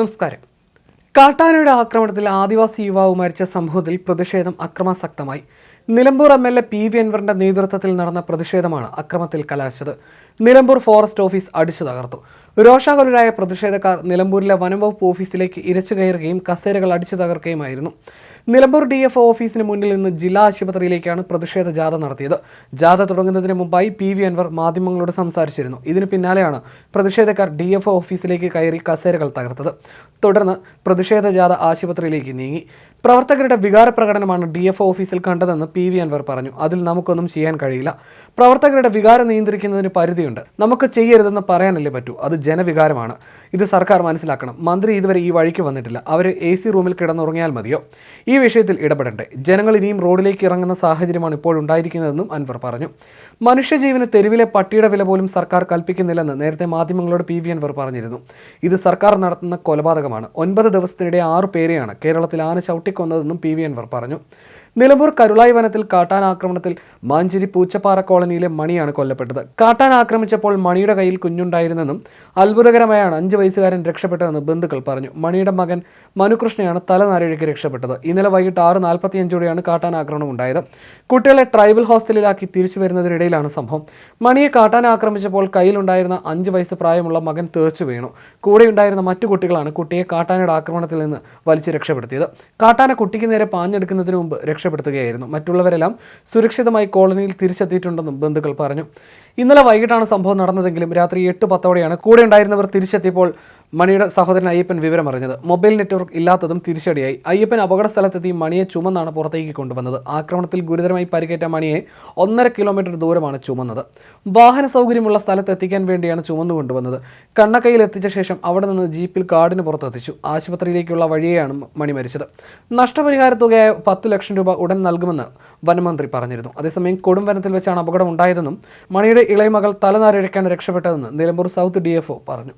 നമസ്കാരം. കാട്ടാനയുടെ ആക്രമണത്തിൽ ആദിവാസി യുവാവ് മരിച്ച സംഭവത്തിൽ പ്രതിഷേധം അക്രമാസക്തമായി. Nilambur M L A P V അൻവറിന്റെ നേതൃത്വത്തിൽ നടന്ന പ്രതിഷേധമാണ് അക്രമത്തിൽ കലാശിച്ചത്. നിലമ്പൂർ ഫോറസ്റ്റ് ഓഫീസ് അടിച്ചു തകർത്തു. രോഷാകുലരായ പ്രതിഷേധക്കാർ നിലമ്പൂരിലെ വനംവകുപ്പ് ഓഫീസിലേക്ക് ഇരച്ചു കയറുകയും കസേരകൾ അടിച്ചു തകർക്കുകയുമായിരുന്നു. നിലമ്പൂർ ഡി എഫ് ഓഫീസിന് മുന്നിൽ നിന്ന് ജില്ലാ ആശുപത്രിയിലേക്കാണ് പ്രതിഷേധ ജാഥ നടത്തിയത്. ജാഥ തുടങ്ങുന്നതിന് മുമ്പായി പി വി അൻവർ മാധ്യമങ്ങളോട് സംസാരിച്ചിരുന്നു. ഇതിന് പിന്നാലെയാണ് പ്രതിഷേധക്കാർ ഡി എഫ് ഓഫീസിലേക്ക് കയറി കസേരകൾ തകർത്തത്. തുടർന്ന് പ്രതിഷേധ ജാഥ ആശുപത്രിയിലേക്ക് നീങ്ങി. പ്രവർത്തകരുടെ വികാര പ്രകടനമാണ് ഡി എഫ് ഓഫീസിൽ കണ്ടതെന്ന് പി വി അൻവർ പറഞ്ഞു. അതിൽ നമുക്കൊന്നും ചെയ്യാൻ കഴിയില്ല. പ്രവർത്തകരുടെ വികാരം നിയന്ത്രിക്കുന്നതിന് പരിധിയുണ്ട്. നമുക്ക് ചെയ്യരുതെന്ന് പറയാനല്ലേ പറ്റൂ. അത് ജനവികാരമാണ്. ഇത് സർക്കാർ മനസ്സിലാക്കണം. മന്ത്രി ഇതുവരെ ഈ വഴിക്ക് വന്നിട്ടില്ല. അവർ എ സി റൂമിൽ കിടന്നുറങ്ങിയാൽ മതിയോ? ഈ വിഷയത്തിൽ ഇടപെടണ്ടേ. ജനങ്ങൾ ഇനിയും റോഡിലേക്ക് ഇറങ്ങുന്ന സാഹചര്യമാണ് ഇപ്പോൾ ഉണ്ടായിരിക്കുന്നതെന്നും അൻവർ പറഞ്ഞു. മനുഷ്യജീവന് തെരുവിലെ പട്ടിയുടെ വില പോലും സർക്കാർ കൽപ്പിക്കുന്നില്ലെന്ന് നേരത്തെ മാധ്യമങ്ങളോട് പി വി അൻവർ പറഞ്ഞിരുന്നു. ഇത് സർക്കാർ നടത്തുന്ന കൊലപാതകമാണ്. ഒൻപത് ദിവസത്തിനിടെ ആറു പേരെയാണ് കേരളത്തിൽ ആന ചവിട്ടിക്കൊന്നതെന്നും പി വി അൻവർ പറഞ്ഞു. നിലമ്പൂർ കരുളായി വനത്തിൽ കാട്ടാൻ ആക്രമണത്തിൽ മാഞ്ചേരി പൂച്ചപ്പാറ കോളനിയിലെ മണിയാണ് കൊല്ലപ്പെട്ടത്. കാട്ടാൻ ആക്രമിച്ചപ്പോൾ മണിയുടെ കയ്യിൽ കുഞ്ഞുണ്ടായിരുന്നെന്നും അത്ഭുതകരമായാണ് അഞ്ച് വയസ്സുകാരൻ രക്ഷപ്പെട്ടതെന്ന് ബന്ധുക്കൾ പറഞ്ഞു. മണിയുടെ മകൻ മനുകൃഷ്ണയാണ് തലനാരിഴയ്ക്ക് രക്ഷപ്പെട്ടത്. ഇന്നലെ വൈകിട്ട് ആറ് നാൽപ്പത്തിയഞ്ചോടെയാണ് കാട്ടാൻ ആക്രമണം ഉണ്ടായത്. കുട്ടികളെ ട്രൈബൽ ഹോസ്റ്റലിലാക്കി തിരിച്ചു വരുന്നതിനിടയിലാണ് സംഭവം. മണിയെ കാട്ടാൻ ആക്രമിച്ചപ്പോൾ കയ്യിലുണ്ടായിരുന്ന അഞ്ച് വയസ്സ് പ്രായമുള്ള മകൻ തേച്ചു വീണു. കൂടെയുണ്ടായിരുന്ന മറ്റു കുട്ടികളാണ് കുട്ടിയെ കാട്ടാനയുടെ ആക്രമണത്തിൽ നിന്ന് വലിച്ചു രക്ഷപ്പെടുത്തിയത്. കാട്ടാന കുട്ടിക്ക് നേരെ പാഞ്ഞെടുക്കുന്നതിന് മുമ്പ് രക്ഷപ്പെടുത്തുകയായിരുന്നു. മറ്റുള്ളവരെല്ലാം സുരക്ഷിതമായി കോളനിയിൽ തിരിച്ചെത്തിയിട്ടുണ്ടെന്നും ബന്ധുക്കൾ പറഞ്ഞു. ഇന്നലെ വൈകിട്ടാണ് സംഭവം നടന്നതെങ്കിലും രാത്രി എട്ട് പത്തോടെയാണ് കൂടെ ഉണ്ടായിരുന്നവർ തിരിച്ചെത്തിയപ്പോൾ മണിയുടെ സഹോദരൻ അയ്യപ്പൻ വിവരം അറിഞ്ഞത്. മൊബൈൽ നെറ്റ്വർക്ക് ഇല്ലാത്തതും തിരിച്ചടിയായി. അയ്യപ്പൻ അപകട സ്ഥലത്തെത്തി മണിയെ ചുമന്നാണ് പുറത്തേക്ക് കൊണ്ടുവന്നത്. ആക്രമണത്തിൽ ഗുരുതരമായി പരിക്കേറ്റ മണിയെ ഒന്നര കിലോമീറ്റർ ദൂരമാണ് ചുമന്നത്. വാഹന സൗകര്യമുള്ള സ്ഥലത്തെത്തിക്കാൻ വേണ്ടിയാണ് ചുമന്നു കൊണ്ടുവന്നത്. കണ്ണക്കയിൽ എത്തിച്ച ശേഷം അവിടെ നിന്ന് ജീപ്പിൽ കാടിന് പുറത്തെത്തിച്ചു. ആശുപത്രിയിലേക്കുള്ള വഴിയെയാണ് മണി മരിച്ചത്. നഷ്ടപരിഹാര തുകയായ പത്ത് ലക്ഷം രൂപ ഉടൻ നൽകുമെന്ന് വനമന്ത്രി പറഞ്ഞിരുന്നു. അതേസമയം കൊടുംവനത്തിൽ വെച്ചാണ് അപകടം ഉണ്ടായതെന്നും മണിയുടെ ഇളയമകൾ തലനാരിഴക്കാണ് രക്ഷപ്പെട്ടതെന്ന് നിലമ്പൂർ സൗത്ത് ഡി പറഞ്ഞു.